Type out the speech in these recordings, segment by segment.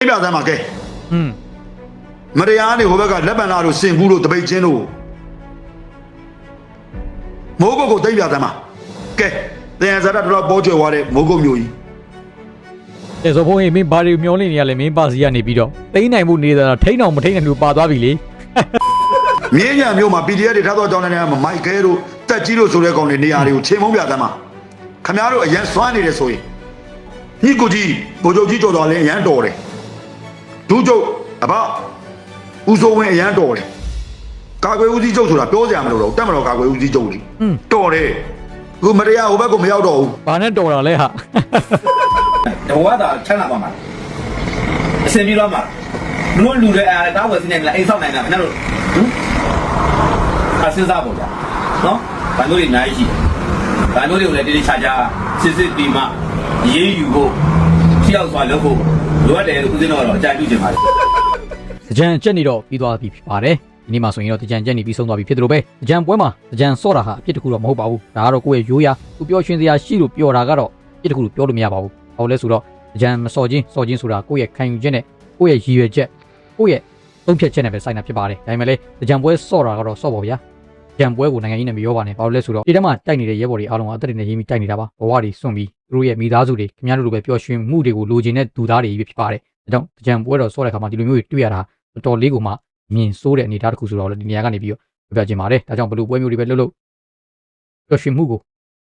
ပြသမ်းပါကဲอืมမတရားနေဟိုဘက်ကလက်ပံလာတို့စင်ဘူးတို့တပိတ်ချင်းတို့မိုးကုတ်ကိုသိမ့်ပြသမ်းပါကဲတရားစားတော့ပေါ်ကျွယ်သွားတဲ့မိုးကုတ်မျိုးကြီးတဲ့ဆိုဘုန်းကြီးမင်းဘာတွေမျောနေနေရလဲမင်းပါစီကနေပြီးတော့တိမ့်နိုင်မှုနေတာထိန်းအောင်မထိန်းနိုင်လို့ပါသွားပြီလေမြင်းရံမျိုးမှာ PDF တွေထားတော့ကြောင်းနေတဲ့မိုက်ကဲတို့တက်ကြီးတို့ဆိုတဲ့ကောင်တွေနေရာတွေကိုချိန်မုံပြသမ်းပါခမားတို့အရန်စွမ်းနေတယ်ဆိုရင်ညီကိုကြီးဘိုလ်ချုပ်ကြီးကြော်တော်လည်းအရန်တော်တယ် ဒူးကျုပ်အဘဦးစိုးဝင်းအရန်တော်တယ်ကာကွယ်ဦးစီးချုပ်ဆိုတာပြောစရာမလိုတော့ဘူးတက်မတော်ကာကွယ်ဦးစီးချုပ်လေอืมတော်တယ်ခုမတရားဟိုဘက်ကိုမရောက်တော့ဘူးဘာနဲ့တော်တာလဲဟာတဝါသာချမ်းသာပါမှာအစင်ပြီးတော့မှာမလို့လူတွေအားတာဝယ်စနေမလားအိမ်ဆောက်နိုင်တာမင်းတို့ဟမ်အစင်းစားပေါ့ဗျာနော်ဘာလို့လဲအများကြီးရှိတယ်ဘာလို့လဲကိုလည်းတိတိကျကျစစ်စစ်ပြီးမှရေးယူဖို့ဖြောက်စွာလုပ်ဖို့ လိုအပ်တယ်လို့ဦးစင်းတော်တော့အကြံပြုချင်ပါတယ်ကြံကြက်နေတော့ပြီးသွားပြီဖြစ်ပါတယ်ဒီနေ့မှဆိုရင်တော့ကြံကြက်နေပြီးဆုံးသွားပြီဖြစ်တယ်လို့ပဲကြံပွဲမှာကြံစော့တာဟာအဖြစ်တစ်ခုတော့မဟုတ်ပါဘူးဒါကတော့ကိုယ့်ရဲ့ရိုးရာသူပြောရှင်စရာရှိလို့ပြောတာကတော့အဖြစ်တစ်ခုလို့ပြောလို့မရပါဘူးဟောလဲဆိုတော့ကြံမစော်ချင်းစော်ချင်းဆိုတာကိုယ့်ရဲ့ခံယူချက်နဲ့ကိုယ့်ရဲ့ရည်ရွယ်ချက်ကိုယ့်ရဲ့သုံးဖြတ်ချက်နဲ့ပဲဆိုင်တာဖြစ်ပါတယ်ဒါပေမဲ့လည်းကြံပွဲစော့တာကတော့စော့ပါဗျာကြံပွဲကိုနိုင်ငံကြီးနဲ့မရောပါနဲ့ဘာလို့လဲဆိုတော့ဒီထဲမှာတိုက်နေတဲ့ရဲဘော်တွေအားလုံးကအသက်တွေနဲ့ရင်းပြီးတိုက်နေတာပါဘဝတွေစွန့်ပြီး သူတို့ရဲ့မိသားစုတွေခင်ဗျားတို့လိုပဲပျော်ရွှင်မှုတွေကိုလိုချင်တဲ့သူသားတွေဖြစ်ပါတယ်ဒါကြောင့်ကြံပွဲတော်စော့တဲ့ခါမှာဒီလိုမျိုးတွေတွေ့ရတာတော်တော်လေးကိုမှမြင်ဆိုးတဲ့အနေအထားတစ်ခုဆိုတော့လည်းဒီနေရာကနေပြီးတော့ပြောပြချင်ပါတယ်ဒါကြောင့်ဘယ်လိုပွဲမျိုးတွေပဲလုပ်လို့ပျော်ရွှင်မှုကို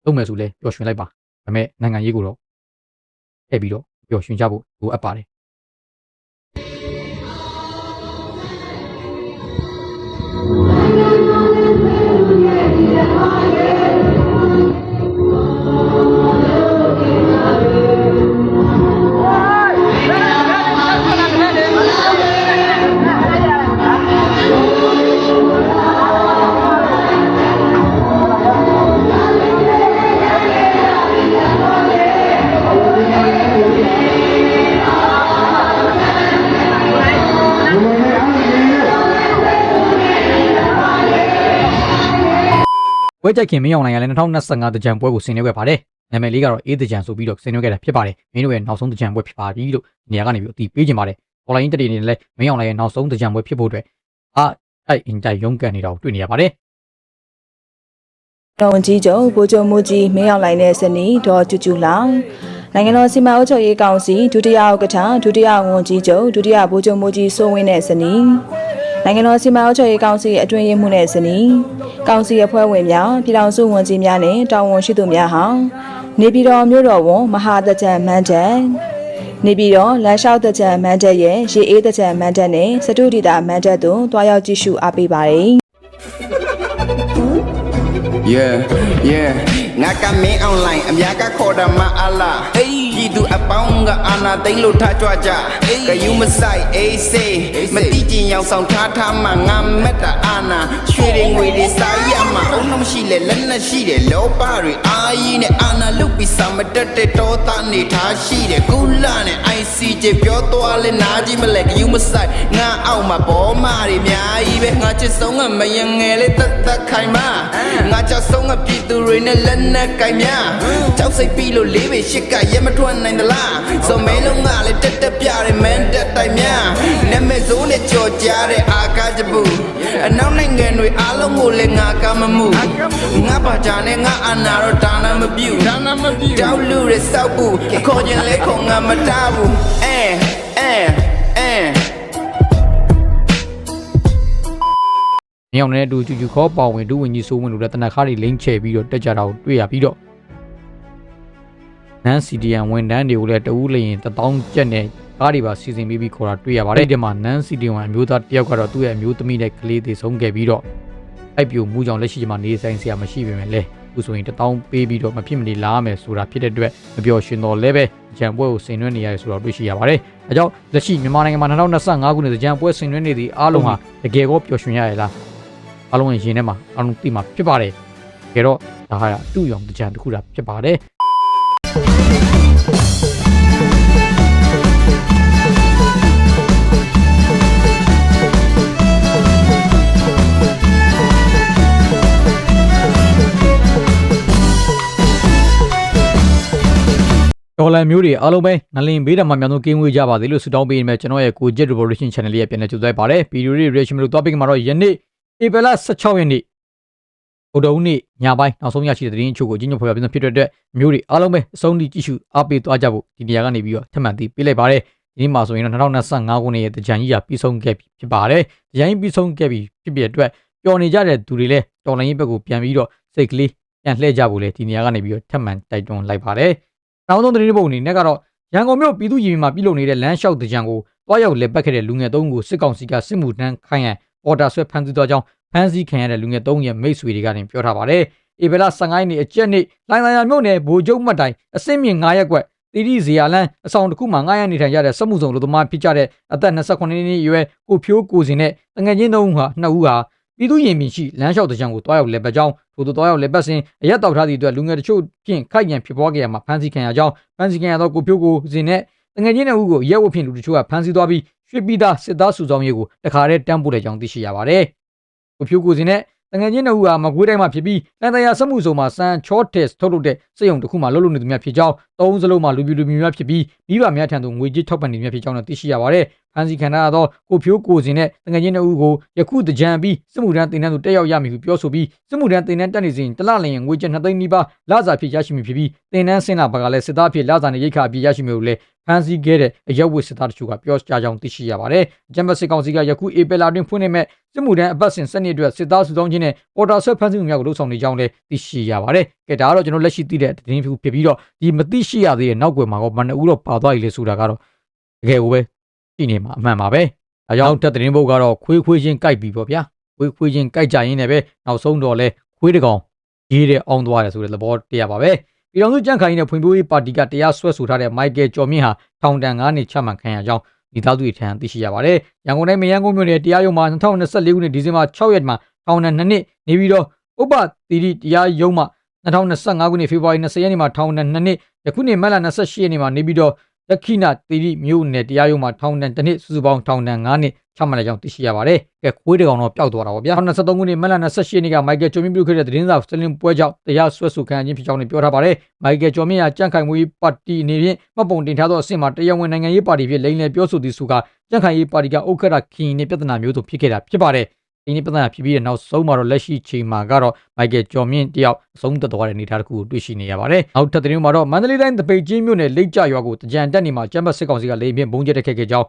လုပ်မယ်ဆိုလဲပျော်ရွှင်လိုက်ပါဒါပေမဲ့နိုင်ငံရေးကိုတော့ထည့်ပြီးတော့ပျော်ရွှင်ကြဖို့လိုအပ်ပါတယ် ပွဲကြိုက်ခင်မင်းအောင်နိုင်ကလည်း2025တကြံပွဲကိုဆင်နွှဲခဲ့ပါတယ်။နာမည်လေးကတော့အေးတကြံဆိုပြီးတော့ဆင်နွှဲခဲ့တာဖြစ်ပါတယ်။မင်းတို့ရဲ့နောက်ဆုံးတကြံပွဲဖြစ်ပါပြီလို့ဒီနေရာကနေပြီးအသိပေးချင်ပါတယ်။ online တတိနေလည်းမင်းအောင်နိုင်ရဲ့နောက်ဆုံးတကြံပွဲဖြစ်ဖို့အတွက်အာအဲ့အင်တိုင်ရုံးကန်နေတာကိုတွေ့နေရပါတယ်တော်ဝန်ကြီးချုပ်ဗိုလ်ချုပ်မှုကြီးမင်းအောင်လှိုင်နဲ့ဇနီးဒေါ်ကျူကျူလောင်နိုင်ငံတော်စီမံအုပ်ချုပ်ရေးကောင်စီဒုတိယဥက္ကဋ္ဌဒုတိယဝန်ကြီးချုပ်ဒုတိယဗိုလ်ချုပ်မှုကြီးစိုးဝင်းနဲ့ဇနီး နိုင်ငံတော်စီမံအုပ်ချုပ်ရေးကောင်စီအတွင်းရေးမှူးနဲ့ဇနီးကောင်စီအဖွဲ့ဝင်များပြည်ထောင်စုဝန်ကြီးများနဲ့တာဝန်ရှိသူများဟာနေပြည်တော်မြို့တော်ဝန်မဟာတကြံမန်းတက်နေပြည်တော်လမ်းလျှောက်တကြံမန်းတက်ရဲ့ရေအေးတကြံမန်းတက်နဲ့စတုဒီတာမန်းတက်တို့တွားရောက်ကြည့်ရှုအားပေးပါတယ် Yeah yeah ငါကမင်းအွန်လိုင်းအများကခေါ်တာမအလားအေး ပြည်သူအပေါင်းကအာနာသိမ့်လို့ထားကြွကြကယူမဆိုင်အေးစေးမတိကျင်ရောက်ဆောင်ထားထားမှငါမက်တာအာနာရွှေတွေငွေတွေစားရမှာအုံလုံးရှိလေလက်နဲ့ရှိတယ်လောဘတွေအာကြီးနဲ့အာနာလုတ်ပြီးစာမတက်တဲ့တောသားနေထားရှိတယ်ကုလနဲ့ ICJ ပြောသွားလဲနားကြီးမလဲကယူမဆိုင်ငါအောက်မှာဘောမာတွေအများကြီးပဲငါချစ်ဆုံးကမယငယ်လေးတက်တက်ခိုင်မာငါချစ်ဆုံးကပြည်သူတွေနဲ့လက်နဲ့ကိုင်များကြောက်စိတ်ပြီးလို့လေးပေရှစ်ကရဲမထွက်နိုင်သလားစုံမဲလုံးကလည်းတက်တက်ပြတယ်မန်တက်တိုင်များနာမည်စိုးနဲ့ကြော်ကြားတဲ့အာကားချဘူးအနောက်နိုင်ငံတွေအားလုံးကိုလည်းငါကမမှုငါပါကြနဲ့ငါအနာတော့ဒါနမပြုဒါနမပြုတောက်လူတွေစောက်ဘူးခေါ်ခြင်းလဲခေါ်ငါမတားဘူးအဲအဲအဲ။မင်းအောင်နဲ့အတူကျူကျူခေါ်ပါဝင်ဒုဝန်ကြီးစိုးဝင်တို့လည်းတနက်ခါတွေလိမ့်ချဲပြီးတော့တက်ကြတာကိုတွေ့ရပြီးတော့ နန်းစီဒီယန်ဝန်တန်းတွေကိုလည်းတဦးလျင်1000ကျပ်နဲ့ကားတွေပါစီစဉ်ပြီးပြီးခေါ်တာတွေ့ရပါတယ်။ဒီမှာနန်းစီဒီယန်အမျိုးသားတယောက်ကတော့သူ့ရဲ့အမျိုးသမီးနဲ့ကလေးတွေဆုံးခဲ့ပြီးတော့အိုက်ပြူမူကြောင့်လက်ရှိမှာနေဆိုင်ဆရာမရှိပေမဲ့လည်းအခုဆိုရင်1000ပေးပြီးတော့မဖြစ်မနေလာရမယ်ဆိုတာဖြစ်တဲ့အတွက်မပြောရှင်တော့လည်းပဲဂျန်ပွဲကိုဆင်နွှဲနေရတယ်ဆိုတော့တွေ့ရှိရပါတယ်။အဲကြောင့်လက်ရှိမြန်မာနိုင်ငံမှာ2025ခုနှစ်ဂျန်ပွဲဆင်နွှဲနေသည့်အားလုံးဟာတကယ်ကိုပျော်ရွှင်ရရလားအားလုံးရဲ့ရင်ထဲမှာအားလုံးသိမှာဖြစ်ပါတယ်။ဒါတော့ဒါဟာအတူရောင်တကြံတစ်ခုတာဖြစ်ပါတယ်။ တော်တော်လန်မျိုးတွေအားလုံးပဲငလင်ဘေးဓမ္မများတို့ကင်းဝေးကြပါစေလို့ဆုတောင်းပေးနေမယ်ကျွန်တော်ရဲ့ကိုဂျက် revolution channel လေးရဲ့ပြန်လည်ကြိုဆိုလိုက်ပါတယ်ဗီဒီယိုလေး reaction လို့ topic မှာတော့ယနေ့ဧပြီလ16ရက်နေ့ဗုဒ္ဓဦးနေ့ညပိုင်းနောက်ဆုံးရရှိတဲ့သတင်းအချို့ကိုကြီးညိုဖော်ပြပြဖြစ်တဲ့အတွက်မျိုးတွေအားလုံးပဲအဆုံးထိကြည့်ရှုအားပေးသွားကြဖို့ဒီနေရာကနေပြီးတော့ထပ်မံသိပေးလိုက်ပါတယ်ဒီနေ့မှာဆိုရင်တော့2025ခုနှစ်ရဲ့တကြံကြီးရာပြီးဆုံးခဲ့ပြီဖြစ်ပါတယ်တကြံကြီးပြီးဆုံးခဲ့ပြီဖြစ်ပြီးတဲ့အတွက်ပျော်နေကြတဲ့သူတွေလည်းတော်လိုင်းရေးဘက်ကိုပြန်ပြီးတော့စိတ်ကလေးပြန်လှည့်ကြဖို့လေဒီနေရာကနေပြီးတော့ထပ်မံတိုက်တွန်းလိုက်ပါတယ် နောက်ဆုံးသတင်းတစ်ပုဒ်အနေနဲ့ကတော့ရန်ကုန်မြို့ပြည်သူ့ရင်ပြင်မှာပြုလုပ်နေတဲ့လမ်းလျှောက်တကြံကိုတွားရောက်လက်ပတ်ခဲ့တဲ့လူငယ်သုံးဦးကိုစစ်ကောင်စီကစစ်မှုထမ်းခိုင်းရန်ပေါ်တာဆွဲဖမ်းဆီးသွားကြောင်းဖမ်းဆီးခံရတဲ့လူငယ်သုံးဦးရဲ့မိတ်ဆွေတွေကနေပြောထားပါတယ်။ဧပြီလ15ရက်နေ့အကျက်နေ့လိုင်လိုင်ယာမြို့နယ်ဗိုလ်ချုပ်မှတ်တိုင်အစင်းမြင့်9ရက်ကွက်တီတီဇီယာလန်အဆောင်တစ်ခုမှာ9ရက်နေထိုင်ကြတဲ့စက်မှုဆောင်လူသမားဖြစ်ကြတဲ့အသက်28နှစ်အရွယ်ကိုဖြိုးကိုစင်နဲ့တငယ်ချင်းသုံးဦးဟာနှစ်ဦးဟာ ပြည်သူ့ရင်ပြင်ရှိလမ်းလျှောက်တကြံကိုတွားရောက်လက်ပတ်ကြောင်းထို့သူတွားရောက်လက်ပတ်စဉ်အရက်တောက်ထားသည့်အတွက်လူငယ်တချို့ဖြင့်ခိုက်ရန်ဖြစ်ပွားခဲ့ရမှာဖမ်းဆီးခံရကြောင်းဖမ်းဆီးခံရသောကိုဖြိုးကိုစင်နဲ့တငယ်ချင်းတဲ့ဦးကိုရဲဝတ်ဖြင့်လူတချို့ကဖမ်းဆီးသွားပြီးရွှေပြည်သားစစ်သားစုဆောင်ရေးကိုတခါတည်းတန်းပို့တဲ့ကြောင်းသိရှိရပါတယ်။ကိုဖြိုးကိုစင်နဲ့တငယ်ချင်းတဲ့ဦးဟာမကွေးတိုင်းမှာဖြစ်ပြီးတန်တရာစမှုစုံမှာစံချောတက်ထုတ်လုပ်တဲ့စက်ရုံတစ်ခုမှာလုပ်လို့နေသူများဖြစ်ကြောင်းသုံးစလုံးမှာလူပြူလူမျိုးများဖြစ်ပြီးမိဘများထံသို့ငွေကြေးထောက်ပံ့နေများဖြစ်ကြောင်းလည်းသိရှိရပါတယ်။ ဖမ်းဆီးခံရသောကိုဖြိုးကိုစင်နဲ့တငယ်ချင်းတဲ့ဦးကိုယခုတကြံပြီးစစ်မှုထမ်းတင်တန်းသို့တက်ရောက်ရမည်ဟုပြောဆိုပြီးစစ်မှုထမ်းတင်တန်းတက်နေစဉ်တလလျင်ငွေကျပ်2သိန်းနီးပါးလစာဖြစ်ရရှိမည်ဖြစ်ပြီးတင်တန်းဆင်းလာဘကလည်းစစ်သားဖြစ်လစာနဲ့ရိတ်ခါအပြည့်ရရှိမည်လို့လည်းဖမ်းဆီးခဲ့တဲ့အရက်ဝတ်စစ်သားတို့ကပြောကြားကြောင်းသိရှိရပါတယ်။ဂျမ်ဘတ်စစ်ကောင်စီကယခုဧပြီလတွင်ဖွင့်နေမဲ့စစ်မှုထမ်းအပတ်စဉ်စနစ်အတွက်စစ်သားစုဆောင်းခြင်းနဲ့ပေါ်တာဆွဲဖမ်းဆီးမှုများကိုလှုပ်ဆောင်နေကြောင်းလည်းသိရှိရပါတယ်။ကဲဒါကတော့ကျွန်တော်လက်ရှိသိတဲ့သတင်းဖြစ်ဖြစ်ပြီးတော့ဒီမသိရှိရသေးတဲ့နောက်ွယ်မှာတော့မနှစ်ဦးတော့ပါသွားပြီလေဆိုတာကတော့တကယ်ကိုပဲ ရှိနေမှာအမှန်ပါပဲ။ဒါကြောင့်တက်သတင်းဘုတ်ကတော့ခွေးခွေးချင်းကြိုက်ပြီပေါ့ဗျာ။ခွေးခွေးချင်းကြိုက်ကြရင်းနဲ့ပဲနောက်ဆုံးတော့လဲခွေးတကောင်ရေးတဲ့အောင်သွားတယ်ဆိုတဲ့သဘောတရားပါပဲ။ပြည်တော်စုကြန့်ခိုင်နဲ့ဖွံ့ဖြိုးရေးပါတီကတရားစွဲဆိုထားတဲ့မိုက်ကယ်ကျော်မြင့်ဟာထောင်ဒဏ်9နှစ်ချမှတ်ခံရကြောင်းဒီသားစုတွေထံသိရှိရပါတယ်။ရန်ကုန်တိုင်းမရန်ကုန်မြို့နယ်တရားရုံးမှာ2024ခုနှစ်ဒီဇင်ဘာ6ရက်မှာထောင်ဒဏ်2နှစ်နေပြီးတော့ဥပတိတိတရားရုံးမှာ2025ခုနှစ်ဖေဖော်ဝါရီ20ရက်နေ့မှာထောင်ဒဏ်2နှစ်ယခုနှစ်မတ်လ28ရက်နေ့မှာနေပြီးတော့ ဒက္ခိဏတိတိမြို့နယ်တရားရုံးမှာထောင်ဒဏ်2နှစ်စုစုပေါင်းထောင်ဒဏ်9နှစ်ချမှတ်လိုက်ကြောင်းသိရှိရပါတယ်။ကဲခွေးတကောင်တော့ပျောက်သွားတာပေါ့ဗျာ။2023ခုနှစ်မတ်လ28ရက်နေ့ကမိုက်ကယ်ကျော်မြင့်ပြုခဲ့တဲ့သတင်းစာစလင်ပွဲကြောင့်တရားစွဲဆိုခံရခြင်းဖြစ်ကြောင်းလည်းပြောထားပါတယ်။မိုက်ကယ်ကျော်မြင့်ဟာကြန့်ခိုင်မှုရေးပါတီအနေဖြင့်မှတ်ပုံတင်ထားသောအဆင့်မှာတရားဝင်နိုင်ငံရေးပါတီဖြစ်လိမ့်လည်ပြောဆိုသည်ဆိုကကြန့်ခိုင်ရေးပါတီကဥက္ကဋ္ဌခင်နဲ့ပြဿနာမျိုးစုံဖြစ်ခဲ့တာဖြစ်ပါတယ်။ ဒီနေ့ပြဿနာဖြစ်ပြီးတဲ့နောက်ဆုံးမှာတော့လက်ရှိချိန်မှာကတော့မိုက်ကယ်ကျော်မြင့်တယောက်အဆုံးသက်သွားတဲ့အနေအထားတစ်ခုကိုတွေ့ရှိနေရပါတယ်။နောက်ထပ်သတင်းမှာတော့မန္တလေးတိုင်းတပိတ်ချင်းမြို့နယ်လိတ်ကြရွာကိုတကြံတက်နေမှာကျမ်းပတ်စစ်ကောင်စီကလေပြင်းဘုံကျက်တက်ခဲ့ခဲ့ကြောင်း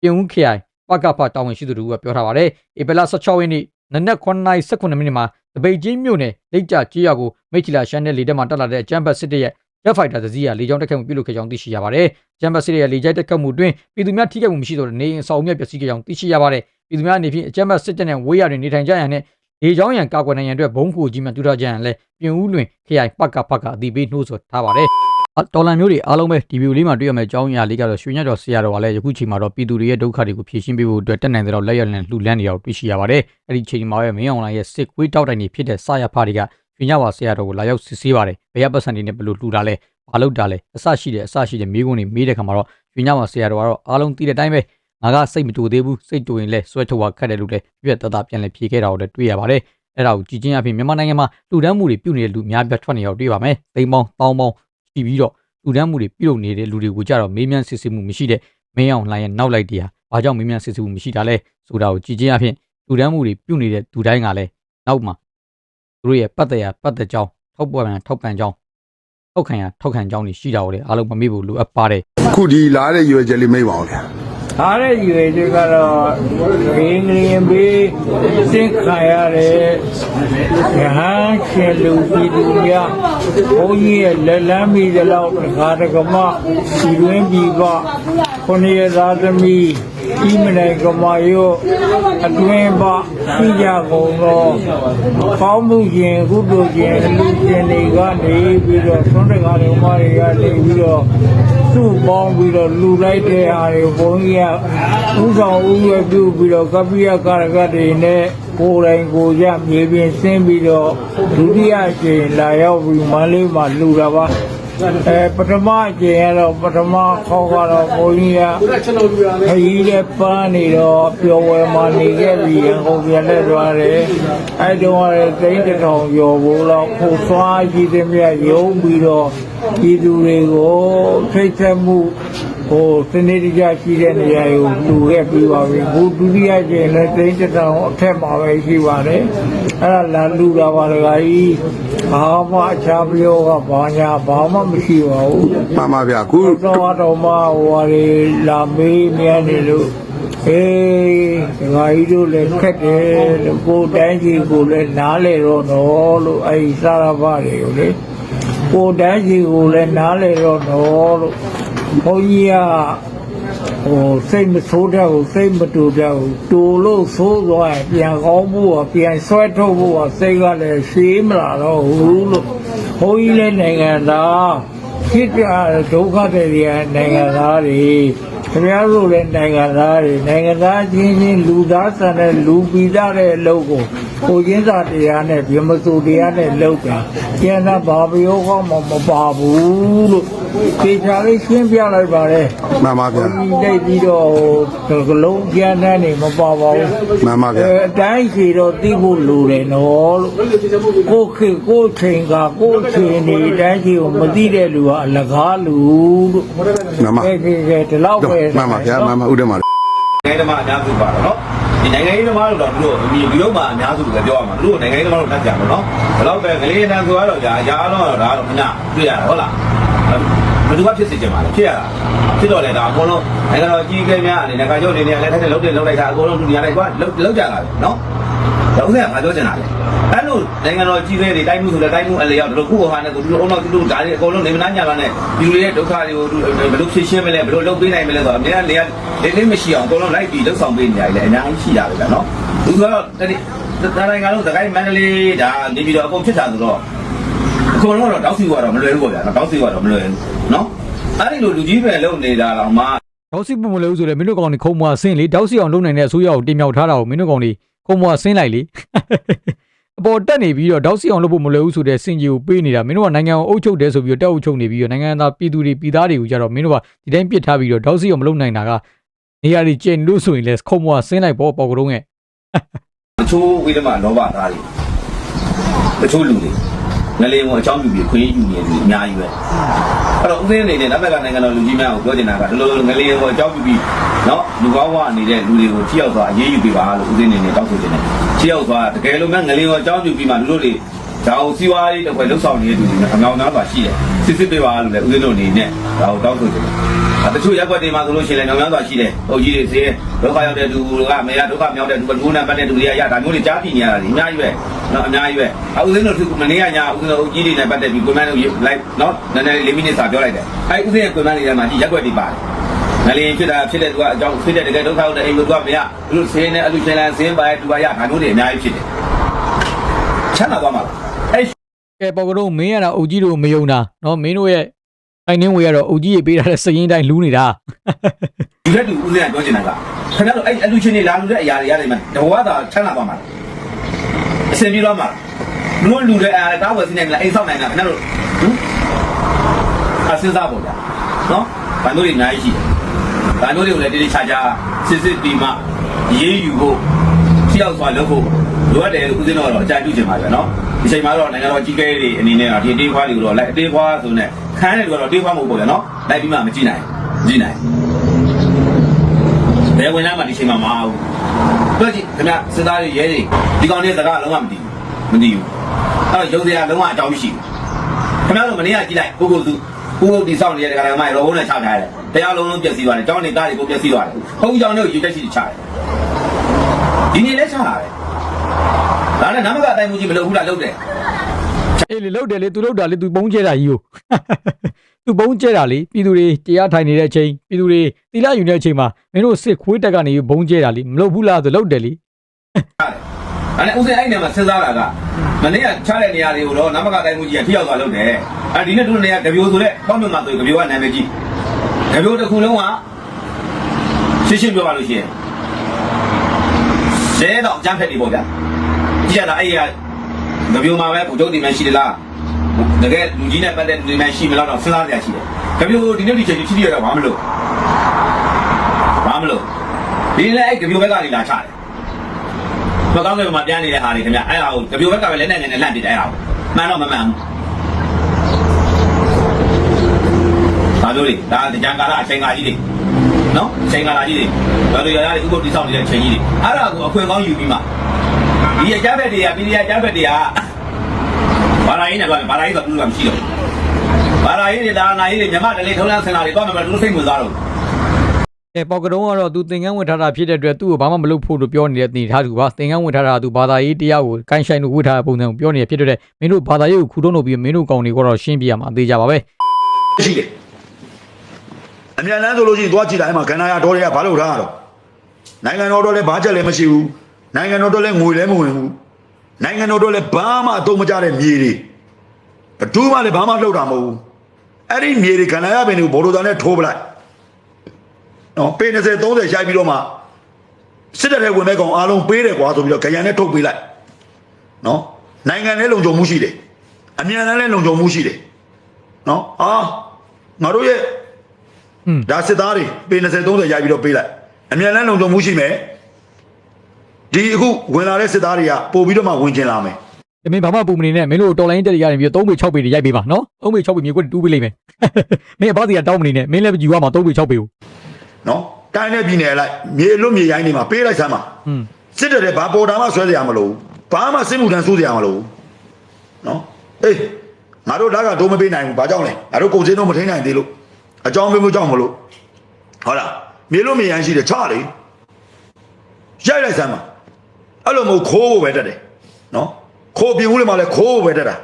ပြင်ဦးခရိုင်ပကဖတာဝန်ရှိသူတို့ကပြောထားပါတယ်။ဧပြီလ16ရက်နေ့နနက်9:18မိနစ်မှာတပိတ်ချင်းမြို့နယ်လိတ်ကြကြေးရွာကိုမိတ်ချီလာရှမ်းနယ်လေတက်မှာတက်လာတဲ့ကျမ်းပတ်စစ်တပ်ရဲ့ Jet Fighter တစ်စီးကလေကြောင်းတက်ခတ်မှုပြုလုပ်ခဲ့ကြောင်းသိရှိရပါတယ်။ကျမ်းပတ်စစ်ရဲ့လေကြောင်းတက်ခတ်မှုတွင်ပြည်သူများထိခိုက်မှုမရှိတော့တဲ့နေအိမ်အဆောက်အအုံများပျက်စီးခဲ့ကြောင်းသိရှိရပါတယ်။ ပြည်သူများအနေဖြင့်အကျမ်းပတ်စစ်တပ်နဲ့ဝေးရတွင်နေထိုင်ကြရန်နဲ့လေကြောင်းရန်ကာကွယ်နိုင်ရန်အတွက်ဘုံကူကြီးမှတူထားကြရန်လည်းပြင်ဦးလွင်ခရိုင်ပကဖကအတိပေးနှိုးဆော်ထားပါတယ်။အတော်လန်မျိုးတွေအားလုံးပဲဒီဗီဒီယိုလေးမှာတွေ့ရမယ့်အကြောင်းအရာလေးကတော့ရွှေညက်တော်ဆရာတော်ကလည်းယခုချိန်မှာတော့ပြည်သူတွေရဲ့ဒုက္ခတွေကိုဖြေရှင်းပေးဖို့အတွက်တက်နိုင်တဲ့တော့လက်ရလန်လှူလန်းနေအောင်တွေ့ရှိရပါတယ်။အဲ့ဒီချိန်မှာပဲမင်းအောင်လိုင်းရဲ့စစ်ကွေးတောက်တိုင်တွေဖြစ်တဲ့ဆရာဖာတွေကရွှေညက်ပါဆရာတော်ကိုလာရောက်စစ်ဆေးပါတယ်။ဘယ်ရပတ်စံတွေနဲ့ဘယ်လိုလှူတာလဲ။ဘာလုပ်တာလဲ။အစရှိတယ်အစရှိတယ်မိကုန်းတွေမေးတဲ့ခါမှာတော့ရွှေညက်ပါဆရာတော်ကတော့အားလုံးသိတဲ့အတိုင်းပဲ ငါကစိတ်မတူသေးဘူးစိတ်တူရင်လဲဆွဲထုတ်သွားခတ်တယ်လို့လဲပြည့်တသားပြန်လဲဖြေခဲ့တာကိုလည်းတွေ့ရပါတယ်။အဲ့ဒါကိုကြည်ချင်းအဖြစ်မြန်မာနိုင်ငံမှာလူဒန်းမှုတွေပြုနေတဲ့လူအများပြထွက်နေရောက်တွေ့ပါမယ်။သိန်းပေါင်းတောင်းပေါင်းရှိပြီးတော့လူဒန်းမှုတွေပြုလုပ်နေတဲ့လူတွေကိုကြတော့မေးမြန်းစစ်ဆေးမှုမရှိတဲ့မင်းအောင်လှိုင်းရဲ့နောက်လိုက်တရားဘာကြောင့်မေးမြန်းစစ်ဆေးမှုမရှိတာလဲဆိုတာကိုကြည်ချင်းအဖြစ်လူဒန်းမှုတွေပြုနေတဲ့လူတိုင်းကလည်းနောက်မှာသူတို့ရဲ့ပတ်သက်ရာပတ်သက်ကြောင်းထောက်ပံ့ထောက်ပံ့ကြောင်းထောက်ခံရထောက်ခံကြောင်းတွေရှိတာကိုလေအားလုံးမမေ့ဖို့လိုအပ်ပါတယ်ခုဒီလာတဲ့ရွယ်ချက်လေးမိတ်ပါအောင်ဗျာ အားတဲ့ရွယ်တွေကတော့ဂင်းဂရင်ဘေးစင့်ခံရတဲ့ရဟန်းရှင်လူပြည်သူများဘုန်းကြီးရဲ့လက်လန်းမိသလောက်တခါတကမဒီတွင်ပြီးပခုနှစ်ရသားသမီး ဤမနိုင်ကမာယောအတွင်ပသိကြကုန်သောကောင်းမှုရှင်ကုသိုလ်ရှင်လူရှင်တွေကနေပြီးတော့သွန်တကားတွေမတွေကနေပြီးတော့စုပေါင်းပြီးတော့လူလိုက်တဲ့ဟာတွေဘုန်းကြီးကဥဆောင်ဥရွယ်ပြုပြီးတော့ကပ္ပိယကာရကတွေနဲ့ကိုယ်တိုင်ကိုယ်ရမြေပြင်ဆင်းပြီးတော့ဒုတိယအချိန်လာရောက်ပြီးမန္တလေးမှာလူတာပါ အဲပထမအကျင်ကတော့ပထမခေါက်ကတော့ဘုန်းကြီးကခရီးနဲ့ပန်းနေတော့ပျော်ဝယ်မှနေခဲ့ပြီးရန်ကုန်ပြန်လက်သွားတယ်အဲတုန်းကလည်းတိတ်တစ်ထောင်ကျော်ဘူးတော့ဖုတ်ဆွားကြီးတဲ့မြတ်ရုံးပြီးတော့ဒီသူတွေကိုထိတ်ဆက်မှု ဟိုစနေတကျရှိတဲ့နေရာကိုလူခဲ့ပြီးပါပြီဘူးဒုတိယကျင်လည်းတိတ်တစ်ထောင်အထက်မှာပဲရှိပါတယ်အဲ့ဒါလာလူတာပါတကကြီးဘာမှအခြားပြောကဘာညာဘာမှမရှိပါဘူးမှန်ပါဗျာအခုတော့တော့မဟိုရီလာမေးမြန်းနေလို့အေးဒကာကြီးတို့လည်းခက်တယ်လို့ကိုယ်တိုင်းကြီးကိုလည်းနားလေတော့တော့လို့အဲဒီစာရပါတွေကိုလေကိုယ်တိုင်းကြီးကိုလည်းနားလေတော့တော့လို့ ဘုန်းကြီးကဟိုစိတ်မဆိုးတဲ့ကိုစိတ်မတူတဲ့ကိုတူလို့ဆိုးသွားရင်ပြန်ကောင်းဖို့ကပြန်ဆွဲထုတ်ဖို့ကစိတ်ကလည်းရှေးမလာတော့ဘူးလို့ဘုန်းကြီးလည်းနိုင်ငံသားဖြစ်ပြဒုက္ခတွေရနိုင်ငံသားတွေ ခင်ဗျားတို့လည်းနိုင်ငံသားတွေနိုင်ငံသားချင်းချင်းလူသားဆန်တဲ့လူပီသားတဲ့အလုပ်ကိုကိုချင်းစာတရားနဲ့ဗြဟ္မစုတရားနဲ့လုပ်တာကျန်တာဘာပြောကောင်းမှမပါဘူးလို့ခေချာလေးရှင်းပြလိုက်ပါလေမှန်ပါဗျာဒီတိတ်ပြီးတော့ဟိုကလုံးကျန်တဲ့နေမပါပါဘူးမှန်ပါဗျာအဲအတိုင်းစီတော့သိဖို့လိုတယ်နော်လို့ကိုခေကိုချိန်ကကိုချိန်နေအတိုင်းစီကိုမသိတဲ့လူကအလကားလူလို့မှန်ပါကဲကဲကဲဒီလောက်ပဲမှန်ပါဗျာမှန်ပါဥဒ္ဓမာနိုင်ငံဓမ္မအများစုပါတော့နော်ဒီနိုင်ငံရေးသမားတို့တော့သူတို့ဒီဒီလိုမှအများစုပဲပြောရမှာသူတို့နိုင်ငံရေးသမားတို့တတ်ကြမှာနော်ဘယ်တော့ပဲကလေးတန်းဆိုတော့ကြာကြာတော့ဒါတော့ခဏတွေ့ရတာဟုတ်လားဘယ်သူကဖြစ်စေချင်ပါလဲဖြစ်ရတာဖြစ်တော့လေဒါအကုန်လုံးနိုင်ငံတော်ကြီးကဲများအနေနဲ့ကကြောက်နေနေလည်းထက်ထက်လုံးတယ်လုံးလိုက်တာအကုန်လုံးလူညာလိုက်ကွာလုံးလုံးကြတာပဲနော် တော့ဦးစင်ကဘာပြောချင်တာလဲအဲ့လိုနိုင်ငံတော်ကြီးတွေတိုင်းမှုဆိုတဲ့တိုင်းမှုအလျောက်တို့ခုဟာနဲ့ကိုတို့အောင်တော့သူတို့ဒါတွေအကုန်လုံးနေမနာညာပါနဲ့ဒီလိုရဲ့ဒုက္ခတွေကိုဘယ်လိုဖြေရှင်းမလဲဘယ်လိုလုပ်ပေးနိုင်မလဲဆိုတော့အများနေရာလေးလေးမရှိအောင်အကုန်လုံးလိုက်ပြီးလှုပ်ဆောင်ပေးနေရတယ်အများကြီးရှိတာပဲဗျာနော်သူကတော့တတိတနိုင်ငံလုံးသခိုင်းမန္တလေးဒါနေပြီးတော့အကုန်ဖြစ်တာဆိုတော့အကုန်လုံးတော့တောက်စီကတော့မလွယ်ဘူးပေါ့ဗျာတောက်စီကတော့မလွယ်ဘူးနော်အဲ့ဒီလိုလူကြီးပဲလုပ်နေတာတော့မှတောက်စီပုံမလဲဘူးဆိုတော့မင်းတို့ကောင်တွေခုံမွာဆင်းလေတောက်စီအောင်လုပ်နိုင်တဲ့အစိုးရကိုတင်မြှောက်ထားတာကိုမင်းတို့ကောင်တွေ ခုံမွာဆင်းလိုက်လေအပေါ်တက်နေပြီးတော့တောက်စီအောင်လုပ်ဖို့မလွယ်ဘူးဆိုတဲ့စင်ကြီးကိုပေးနေတာမင်းတို့ကနိုင်ငံကိုအုပ်ချုပ်တယ်ဆိုပြီးတော့တက်အုပ်ချုပ်နေပြီးတော့နိုင်ငံသားပြည်သူတွေပြည်သားတွေကိုကြတော့မင်းတို့ကဒီတိုင်းပစ်ထားပြီးတော့တောက်စီအောင်မလုပ်နိုင်တာကနေရာတွေကျင်လို့ဆိုရင်လဲခုံမွာဆင်းလိုက်ပေါ့ပေါ်ကတုံးရဲ့တချို့ဝိသမလောဘသားတွေတချို့လူတွေ ငလေဝင်အကြောင်းပြုပြီးခွေးယူနေတယ်အများကြီးပဲအဲ့တော့ဥစဉ်အနေနဲ့လက်ဘက်ကနိုင်ငံတော်လူကြီးများကိုပြောချင်တာကဒီလိုငလေဝင်အကြောင်းပြုပြီးနော်လူကောင်းဝနေတဲ့လူတွေကိုထိရောက်စွာအရေးယူပေးပါလို့ဥစဉ်အနေနဲ့တောင်းဆိုချင်တယ်ထိရောက်စွာတကယ်လို့မှငလေဝင်အကြောင်းပြုပြီးမှလူတို့တွေ ဒါကိုစီးပွားရေးတစ်ခွဲလှုပ်ဆောင်နေတဲ့လူတွေအများများစွာရှိတယ်စစ်စစ်ပေးပါလို့လည်းဥစဉ်တို့အနေနဲ့ဒါကိုတောင်းဆိုချင်တယ်အဲတချို့ရက်ွက်တွေမှာဆိုလို့ရှိရင်လည်းများများစွာရှိတယ်။ဟုတ်ကြီးတွေစေဒုက္ခရောက်တဲ့သူကမေရဒုက္ခမြောက်တဲ့သူကလူနာပတ်တဲ့သူတွေကရဒါမျိုးတွေကြားသိနေရတာဒီအများကြီးပဲ။နော်အများကြီးပဲ။အခုဦးဇင်းတို့မနေ့ကညာဦးဇင်းတို့ဦးကြီးတွေနဲ့ပတ်သက်ပြီးကိုမန်းတို့လိုက်နော်နည်းနည်းလေးမိနစ်စာပြောလိုက်တယ်။အဲဦးဇင်းရဲ့ကိုမန်းတွေထဲမှာဒီရက်ွက်တွေပါတယ်။ငလျင်ဖြစ်တာဖြစ်တဲ့သူကအကြောင်းဖြစ်တဲ့တကယ်ဒုက္ခရောက်တဲ့အိမ်ကိုသူကမရသူတို့ဆင်းနေအလူရှင်လန်ဆင်းပါရဲ့သူကရဒါမျိုးတွေအများကြီးဖြစ်တယ်။ချမ်းသာသွားမှာလား။အဲ ကဲပေါ်ကတုံးမင်းရတာအုပ်ကြီးတို့မယုံတာနော်မင်းတို့ရဲ့အိုင်နင်းဝေရတော့အုပ်ကြီးရေပေးထားတဲ့စရင်တိုင်းလူးနေတာဒီလက်တူဦးလေးကပြောချင်တာကခင်ဗျားတို့အဲ့အလူချင်းတွေလာလူတဲ့အရာတွေရတယ်မှာတဘောသာချမ်းသာပါမှာလားအစင်ပြေတော့မှာလူလူတဲ့အဲတားဝယ်စင်းနေမလားအိမ်ဆောက်နိုင်တာခင်ဗျားတို့ဟင်အစင်းစားပေါ့ဗျာနော်ဘာလို့တွေအများကြီးရှိတယ်ဘာလို့တွေကိုလည်းတိတိကျကျစစ်စစ်ပြီးမှရေးယူဖို့ထိရောက်စွာလုပ်ဖို့ လိုအပ်တယ်လို့ဦးစင်းတော့အကြံပြုချင်ပါဗျာနော်ဒီချိန်မှာတော့နိုင်ငံတော်ကြီးကဲတွေအနေနဲ့တော့ဒီအသေးခွားတွေကိုတော့လိုက်အသေးခွားဆိုနေခန်းတယ်ကတော့အသေးခွားမဟုတ်ပေါ့ဗျာနော်လိုက်ပြီးမှမကြည့်နိုင်ကြည့်နိုင်ဘယ်ဝင်လာမှဒီချိန်မှာမအောင်ပြောကြည့်ခင်ဗျစစ်သားတွေရဲတွေဒီကောင်တွေစကားလုံးဝမသိဘူးမသိဘူးအဲ့တော့ရုပ်စရာလုံးဝအကြောင်းရှိဘူးခင်ဗျတို့မနေ့ကကြည့်လိုက်ကိုကိုသူကိုကိုဒီဆောင်နေတဲ့ကရမိုင်ရောဘုံနဲ့ချထားတယ်တရားလုံးလုံးပြည့်စည်သွားတယ်ကျောင်းနေကားတွေကိုပြည့်စည်သွားတယ်ခုံးကျောင်းတွေကိုယူတက်ရှိချတယ်ဒီနေ့လဲချတာပဲ ဒါနဲ့နမကအတိုင်းမှုကြီးမလုပ်ဘူးလားလုပ်တယ်အေးလေလောက်တယ်လေသူလောက်တာလေသူပုံးကျဲတာကြီးကိုသူပုံးကျဲတာလေပြည်သူတွေတရားထိုင်နေတဲ့အချိန်ပြည်သူတွေတီလာယူနေတဲ့အချိန်မှာမင်းတို့စစ်ခွေးတက်ကနေပုံးကျဲတာလေမလုပ်ဘူးလားဆိုလောက်တယ်လေအဲ့နဲ့ဦးစင်အဲ့နေမှာစဉ်းစားတာကမနေ့ကချတဲ့နေရာတွေကိုတော့နမကအတိုင်းမှုကြီးကထိရောက်သွားလုပ်တယ်အဲ့ဒီနေ့တို့နေရာကြပြိုဆိုတဲ့ပေါ့မြတ်မှာဆိုကြပြိုကနာမည်ကြီးကြပြိုတစ်ခုလုံးကရှင်းရှင်းပြောပါလို့ရှိရင်လဲတော့အကြမ်းဖက်နေပေါ့ဗျာ ကြည့်ရတာအဲ့ရကြပြိုမှာပဲဘုံကျုပ်ဒီမှရှိသလားတကယ်လူကြီးနဲ့ပတ်သက်လူမှန်ရှိမလားတော့စဉ်းစားရရှိတယ်တပြိုဒီနေ့ဒီချိန်ကြီးချီရတော့ဘာမလို့ဘာမလို့ဒီလည်းအဲ့တပြိုဘက်ကနေလာချတယ်ဘကောင်းကမှပြန်နေတဲ့ဟာတွေခင်ဗျအဲ့ဒါကိုတပြိုဘက်ကပဲလက်နဲ့ငယ်နဲ့လန့်ပစ်တယ်အဲ့ဒါကိုမှန်တော့မမှန်ဘူးဘာလို့လဲဒါတကြံကာလအချိန်ကာလကြီးတွေနော်အချိန်ကာလကြီးတွေဘာလို့ရရလဲဥပုပ်တိဆောက်နေတဲ့အချိန်ကြီးတွေအဲ့ဒါကိုအခွင့်ကောင်းယူပြီးမှ ဒီအကြမ်းဖက်တွေကပြည်ရအကြမ်းဖက်တွေကဘာလာရင်းနဲ့ပြောဘာလာရင်းဆိုဘူးကမရှိတော့ဘာလာရင်းတွေဒါနာရင်းတွေမြမတလေးထုံးလန်းစင်လာတွေတော့မှမလို့စိတ်ဝင်စားတော့အဲပေါကတုံးကတော့သူသင်္ကန်းဝင်ထားတာဖြစ်တဲ့အတွက်သူ့ကိုဘာမှမလုပ်ဖို့လို့ပြောနေတဲ့တင်ထားသူပါသင်္ကန်းဝင်ထားတာကသူဘာသာရေးတရားကိုကိုင်းဆိုင်လို့ဝတ်ထားတဲ့ပုံစံကိုပြောနေတဲ့ဖြစ်တဲ့အတွက်မင်းတို့ဘာသာရေးကိုခူတုံးလို့ပြီးမင်းတို့ကောင်တွေကတော့ရှင်းပြရမှာအသေးကြပါပဲရှိတယ်အမြန်လန်းဆိုလို့ရှိရင်သွားကြည့်လိုက်အဲ့မှာခန္ဓာရတော်တွေကဘာလို့ထားရတော့နိုင်ငံတော်တော့လည်းဘာချက်လည်းမရှိဘူး နိုင်ငံတော်တော့လည်းငွေလည်းမဝင်ဘူးနိုင်ငံတော်တော့လည်းဘာမှအသုံးမကျတဲ့မြေတွေဘယ်သူမှလည်းဘာမှလှုပ်တာမဟုတ်ဘူးအဲ့ဒီမြေတွေခန္ဓာရပင်တွေကိုဘော်လိုသားနဲ့ထိုးပလိုက်နော်ပေ20 30ရှိုက်ပြီးတော့မှစစ်တပ်ရဲ့ဝင်မဲ့ကောင်အားလုံးပေးတယ်ကွာဆိုပြီးတော့ကြရန်နဲ့ထုတ်ပေးလိုက်နော်နိုင်ငံလည်းလုံခြုံမှုရှိတယ်အမြန်လန်းလည်းလုံခြုံမှုရှိတယ်နော်အာငါတို့ရဲ့อืมဒါစစ်သားတွေပေ20 30ရိုက်ပြီးတော့ပေးလိုက်အမြန်လန်းလုံခြုံမှုရှိမယ် ဒီအခုဝင်လာတဲ့စစ်သားတွေကပို့ပြီးတော့မှဝင်ကျင်လာမယ်မင်းဘာမှပုံမနေနဲ့မင်းတို့တော်လိုင်းတက်တွေကနေပြီးတော့3ပေ6ပေတွေရိုက်ပေးပါနော်3ပေ6ပေမြေခွက်တူးပေးလိမ့်မယ်မင်းအဘစီကတောင်းမနေနဲ့မင်းလည်းယူရမှာ3ပေ6ပေကိုနော်တိုင်းနဲ့ပြည်နယ်လိုက်မြေလွတ်မြေရိုင်းနေမှာပေးလိုက်စမ်းပါอืมစစ်တပ်တွေဘာပေါ်တာမှဆွဲစရာမလိုဘူးဘာမှစစ်မှုထမ်းဆိုးစရာမလိုဘူးနော်အေးငါတို့လက်ကဒုံးမပေးနိုင်ဘူးဘာကြောင့်လဲငါတို့ကုန်စင်းတော့မထိန်နိုင်သေးလို့အကြောင်းမျိုးမျိုးကြောင့်မလို့ဟုတ်လားမြေလွတ်မြေရိုင်းရှိတယ်ချလေရိုက်လိုက်စမ်းပါ အဲ့လိုမဟုတ်ခိုးဖို့ပဲတက်တယ်နော်ခိုးပြင်ဦးလေးမှာလဲခိုးဖို့ပဲတက်တာ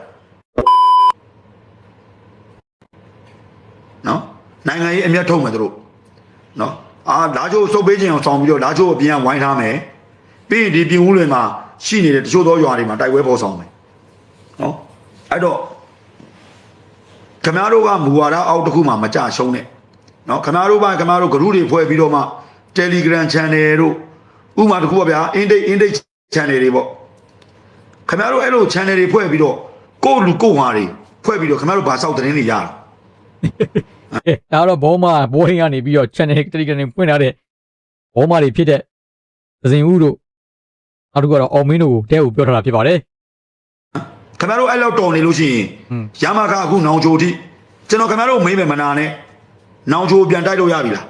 နော်နိုင်ငံရေးအမျက်ထုတ်မယ်သူတို့နော်အာလာချိုးစုပ်ပေးခြင်းအောင်ဆောင်ပြီးတော့လာချိုးအပြင်ကဝိုင်းထားမယ်ပြီးရင်ဒီပြင်ဦးလေးမှာရှိနေတဲ့တချို့သောရွာတွေမှာတိုက်ပွဲပေါ်ဆောင်မယ်နော်အဲ့တော့ခင်ဗျားတို့ကမူဝါဒအောက်တစ်ခုမှမကြရှုံးနဲ့နော်ခင်ဗျားတို့ဘာခင်ဗျားတို့ဂရုတွေဖွဲ့ပြီးတော့မှ Telegram channel တို့ဥမာတစ်ခုပါဗျာ Index Index channel တွေပေါ့ခင်ဗျားတို့အဲ့လို channel တွေဖွဲ့ပြီးတော့ကိုယ့်လူကိုယ့်ဟာတွေဖွဲ့ပြီးတော့ခင်ဗျားတို့ဘာစောက်သတင်းတွေရတာအဲဒါကတော့ဘောမဘောဟင်းကနေပြီးတော့ channel တတိကနေဖွင့်ထားတဲ့ဘောမတွေဖြစ်တဲ့သဇင်ဦးတို့နောက်တစ်ခုကတော့အောင်မင်းတို့ကိုတဲကိုပြောထားတာဖြစ်ပါတယ်ခင်ဗျားတို့အဲ့လောက်တော်နေလို့ရှိရင်อืมရမခအခုနောင်ချိုတိကျွန်တော်ခင်ဗျားတို့မေးမယ်မနာနဲ့နောင်ချိုပြန်တိုက်လို့ရပြီလား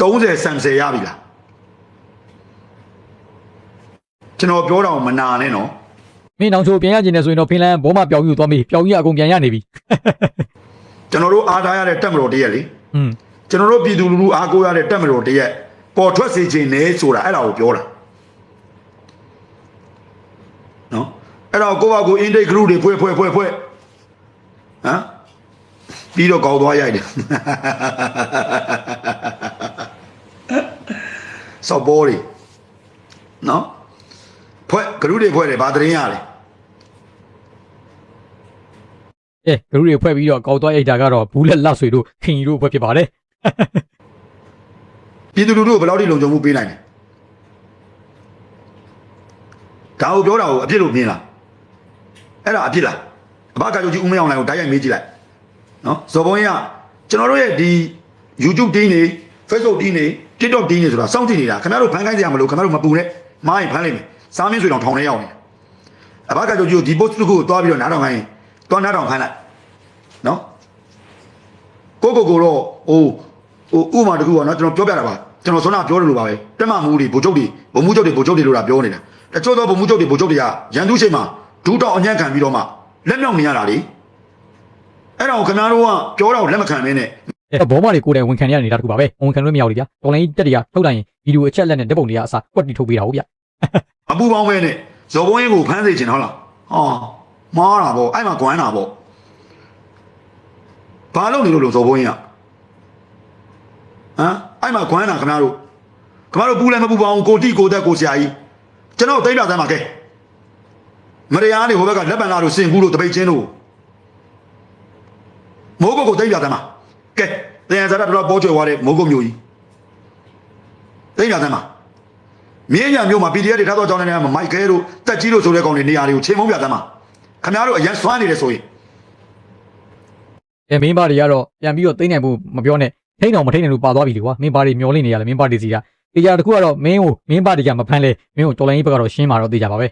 30ဆန်ဆယ်ရပြီလား ကျွန်တော်ပြောတာကိုမနာနဲ့နော်မင်းနောင်ချိုပြန်ရကျင်နေဆိုရင်တော့ဖင်လန်ဘောမပြောင်းယူသွားပြီပြောင်းကြီးအကုန်ပြန်ရနေပြီကျွန်တော်တို့အားထားရတဲ့တက်မတော်တရက်လေอืมကျွန်တော်တို့ပြည်သူလူထုအားကိုးရတဲ့တက်မတော်တရက်ပေါ်ထွက်စေခြင်းနဲ့ဆိုတာအဲ့ဒါကိုပြောတာနော်အဲ့တော့ကိုယ့်ဘာကို intake group တွေဖွဲ့ဖွဲ့ဖွဲ့ဖွဲ့ဟမ်ပြီးတော့ကောက်သွားရိုက်တယ်စောက်ပေါ်တွေနော် ဖွဲ့ group တွေဖွဲ့တယ်ဗာသတင်းရတယ်အဲဂရုတွေဖွဲ့ပြီးတော့ကောက်သွားအိတ်တာကတော့ဘူးလက်လက်ဆွေတို့ခင်ကြီးတို့ဖွဲ့ဖြစ်ပါတယ်ပြည်သူလူထုကိုဘယ်လောက်ထိလုံခြုံမှုပေးနိုင်လဲဒါကိုပြောတာကိုအပြစ်လို့မြင်လားအဲ့ဒါအပြစ်လားအဘကကြိုကြီးဦးမင်းအောင်လိုင်ကိုဓာတ်ရိုက်မေးကြည့်လိုက်နော်ဇော်ဘုံကြီးကကျွန်တော်တို့ရဲ့ဒီ YouTube တင်းနေ Facebook တင်းနေ TikTok တင်းနေဆိုတာစောင့်ကြည့်နေတာခင်ဗျားတို့ဖန်ခိုင်းစရာမလိုခင်ဗျားတို့မပူနဲ့မားရင်ဖမ်းလိုက်မယ် စားမင်းဆွေတောင်ထောင်ထဲရောက်နေတယ်အဘကကြိုကြီးကိုဒီ post တစ်ခုကိုတွားပြီးတော့နားထောင်ခိုင်းရင်တွားနားထောင်ခိုင်းလိုက်နော်ကိုကိုကိုတော့ဟိုဟိုဥမာတခုပေါ့နော်ကျွန်တော်ပြောပြတာပါကျွန်တော်စောနာပြောတယ်လို့ပါပဲတက်မမှုတွေဗိုလ်ချုပ်တွေဗိုလ်မှုချုပ်တွေဗိုလ်ချုပ်တွေလို့တာပြောနေတာတချို့သောဗိုလ်မှုချုပ်တွေဗိုလ်ချုပ်တွေကရန်သူရှိမှဒူးတောက်အညံ့ခံပြီးတော့မှလက်မြောက်နေရတာလေအဲ့ဒါကိုခင်ဗျားတို့ကပြောတာကိုလက်မခံမင်းနဲ့အဲဘောမတွေကိုယ်တိုင်ဝန်ခံရနေတာတစ်ခုပါပဲဝန်ခံလို့မရဘူးလေဗျာတော်လိုင်းတက်တွေကထုတ်လိုက်ရင်ဗီဒီယိုအချက်လက်နဲ့ဓာတ်ပုံတွေကအစားကွက်တီထုတ်ပေးတာဟုတ်ဗျာ အပူပေါင်းပဲနဲ့ဇော်ဘုံရင်ကိုဖမ်းစေချင်ဟုတ်လားဟောမားတာပေါ့အဲ့မှာကွမ်းတာပေါ့ဘာလုပ်နေလို့လို့ဇော်ဘုံရင်ကဟမ်အဲ့မှာကွမ်းတာခင်ဗျားတို့ခင်ဗျားတို့ပူလည်းမပူပါဘူးကိုတိကိုသက်ကိုဆရာကြီးကျွန်တော်သိမ့်တာသမ်းပါကဲမရရားနေဟိုဘက်ကလက်ပံလာတို့စင်ကူးတို့တပိတ်ချင်းတို့မိုးကုတ်ကိုသိမ့်တာသမ်းပါကဲတရားစားတာတော့ပေါ်ကျွယ်သွားတဲ့မိုးကုတ်မျိုးကြီးသိမ့်တာသမ်းပါ မြင်းရံမျိုးမှာ PDF တွေထားတော့ကြောင်းနေတယ်မိုက်ကဲတို့တက်ကြီးတို့ဆိုတဲ့ကောင်တွေနေရာတွေကိုချိန်မုံပြသမ်းပါခင်ဗျားတို့အရန်စွမ်းနေတယ်ဆိုရင်အဲမင်းပါတွေကတော့ပြန်ပြီးတော့သိမ့်နိုင်ဖို့မပြောနဲ့ထိန်းတော်မထိန်းနိုင်လို့ပါသွားပြီလေကွာမင်းပါတွေမျောလင့်နေရလဲမင်းပါတွေစီကတရားတစ်ခုကတော့မင်းကိုမင်းပါတွေကမဖမ်းလဲမင်းကိုတော်လိုင်းကြီးဘက်ကတော့ရှင်းမှာတော့သိကြပါပဲ